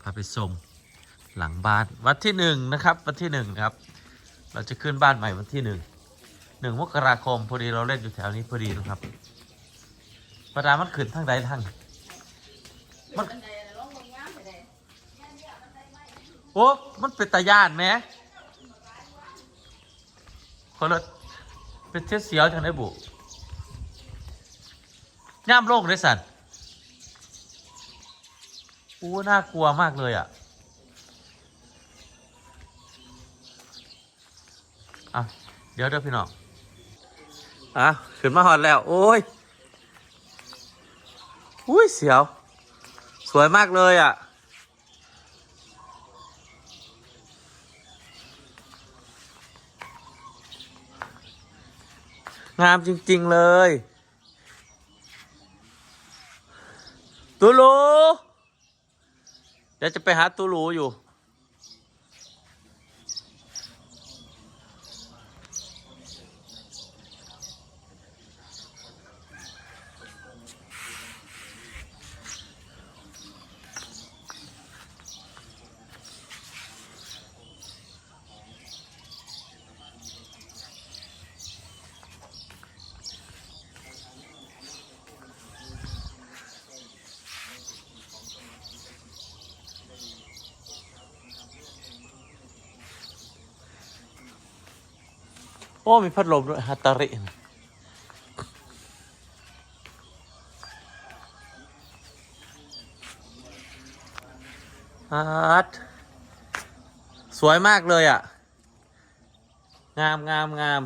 พาไปชมหลังบ้านวันที่หนึ่งนะครับ วันที่หนึ่งครับ เราจะขึ้นบ้านใหม่วันที่หนึ่งหนึ่งมกราคมพอดีเราเล่นอยู่แถวนี้พอดีนะครับประดามันขึ้นทางใดทางมันโอ้มันเป็นตาย่านไหมคนละเป็นเทสเสียวทางไหนบุย่ามโลกเลยสัน อู้น่ากลัวมากเลยอะอะเดี๋ยวเดี๋ยวพี่น้องอะขึ้นมาหอดแล้ว โอ้ยอุ้ยเสียว สวยมากเลยอะ งามจริง ๆ เลยตูลู เดี๋ยวจะไปหาตูลูอยู่ อ้มีพัดลมด้วยฮัตตาริฮัตสวยมากเลยอะ งามงามงาม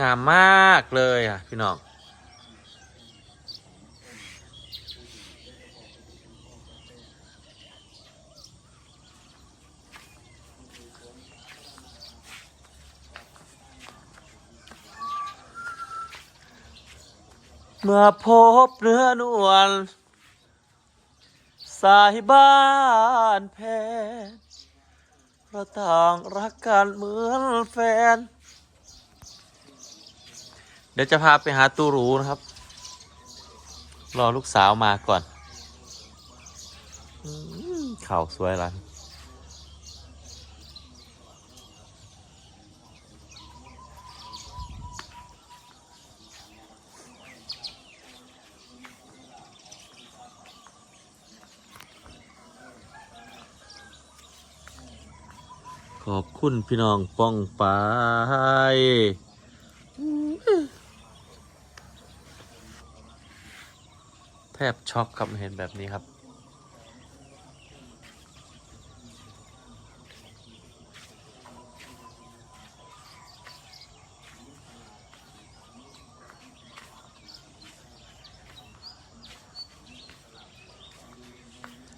งามมากเลยอะ พี่น้อง เมื่อพบเนื้อนวลสายบ้านแพนเราต่างรักกันเหมือนแฟน เดี๋ยวจะพาไปหาตูรูนะครับ รอลูกสาวมาก่อนเข่าสวยลันขอบคุณพี่น้องป้องไปาย แทบช็อกครับเห็นแบบนี้ครับ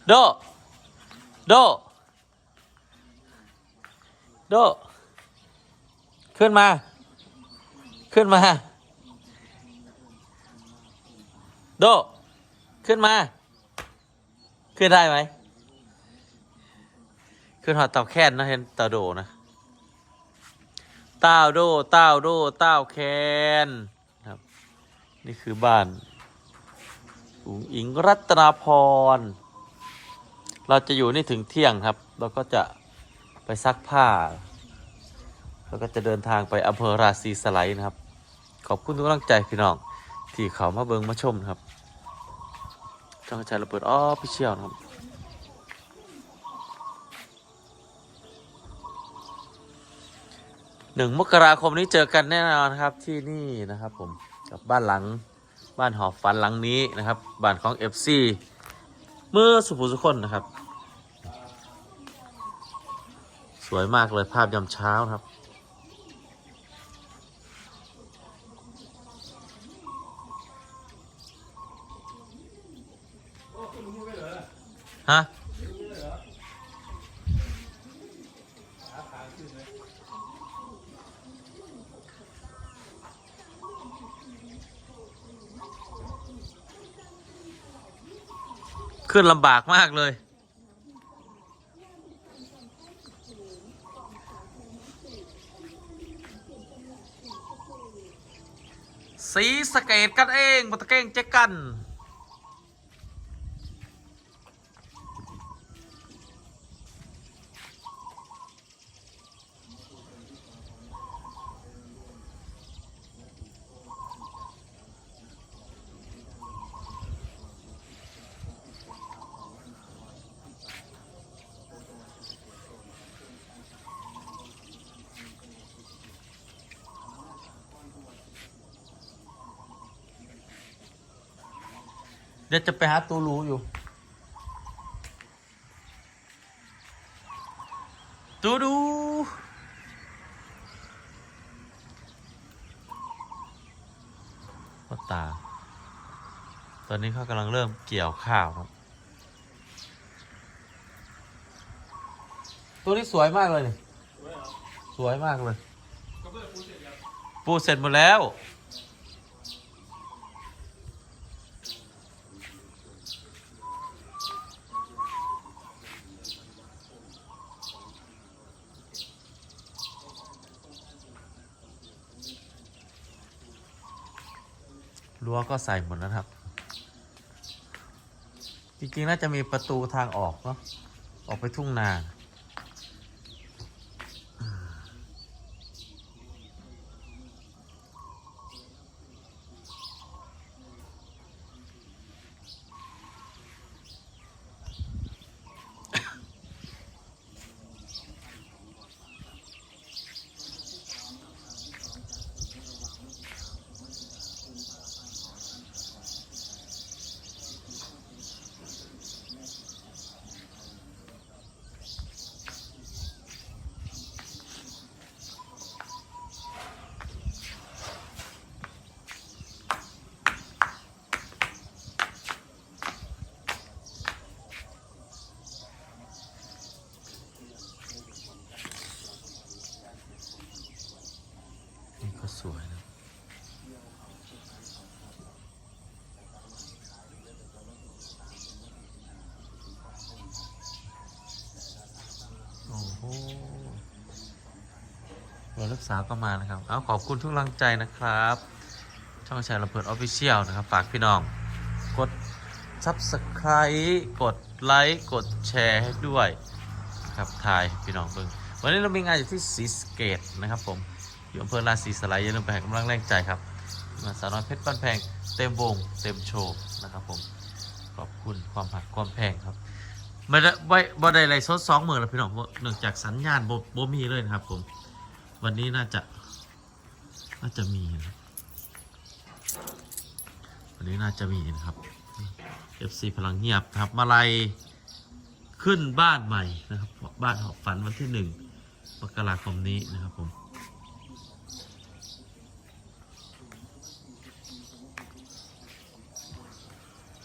โด โด โด ขึ้นมา ขึ้นมา โด ขึ้นมา ขึ้นได้ไหม ขึ้นหอดเต่าแค้นนะเห็นเต่าโดนะเต้าโดเต้าโดเต้าแคนครับ นี่คือบ้านอุ๋งอิงรัตนาพร เราจะอยู่นี่ถึงเที่ยงครับแล้วก็จะไปซักผ้า แล้วก็จะเดินทางไปอำเภอราศีสไลด์นะครับ ขอบคุณทุกกำลังใจพี่น้อง ที่เขามาเบิงมาชมครับ ช่องกระจายระเบิดอ้อพี่เชี่ยวนะครับหนึ่งมกราคมนี้เจอกันแน่นอนครับที่นี่นะครับผมกับบ้านหลังบ้านหอฝันหลังนี้นะครับบ้านของ FC เมื่อสุภุสุคนนะครับ สวยมากเลยภาพยามเช้านะครับ ฮะขึ้นลำบากมากเลย สีสเกตกันเองบัตเก้งเจ๊กัน เดี๋ยวจะไปหาตูรูอยู่ ตูดูพ่อตา ตอนนี้เขากำลังเริ่มเกี่ยวข้าวครับ ตัวนี้สวยมากเลยนี่สวยมากเลย ปูเสร็จหมดแล้ว รั้วก็ใส่หมดแล้วครับ จริงๆ น่าจะมีประตูทางออกเนาะออกไปทุ่งนา นี่ก็ สวยนะโอ้โหรถลูกสาก็มานะครับ เอาขอบคุณทุกกำลังใจนะครับ ช่องแชร์ระเบิดออฟฟิเชียลนะครับ ฝากพี่น้อง กด Subscribe กดไลค์กดแชร์ให้ด้วยนะครับถ่ายพี่น้องเบิ่งวันนี้เรามีงานอยู่ที่ศรีสเกตนะครับผม อยู่อำเภอราศีสไลยอย่าลืมไปให้กำลังแรงใจครับมาสาวน้อยเพชรบ้านแพงเต็มวงเต็มโชว์นะครับผมขอบคุณความหักความแพงครับม่ได้ไม่บ่ได้ไรสดสองหมื่นแล้วพี่น้องเนื่องจากสัญญาณบ่บ่มีเลยนะครับ ผม วันนี้น่าจะน่าจะมีนะวันนี้น่าจะมีนะครับ FC พลังเงียบครับมาลัยขึ้นบ้านใหม่นะครับ บ้านหอบฝันวันที่หนึ่งมกราคมนี้นะครับผม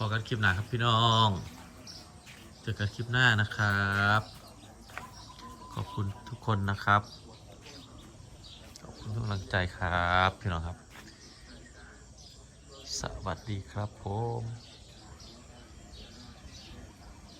อกันคลิปหน้าครับพี่น้อง เจอกันคลิปหน้านะครับ ขอบคุณทุกคนนะครับ ขอบคุณทุกกำลังใจครับพี่น้องครับ สวัสดีครับผม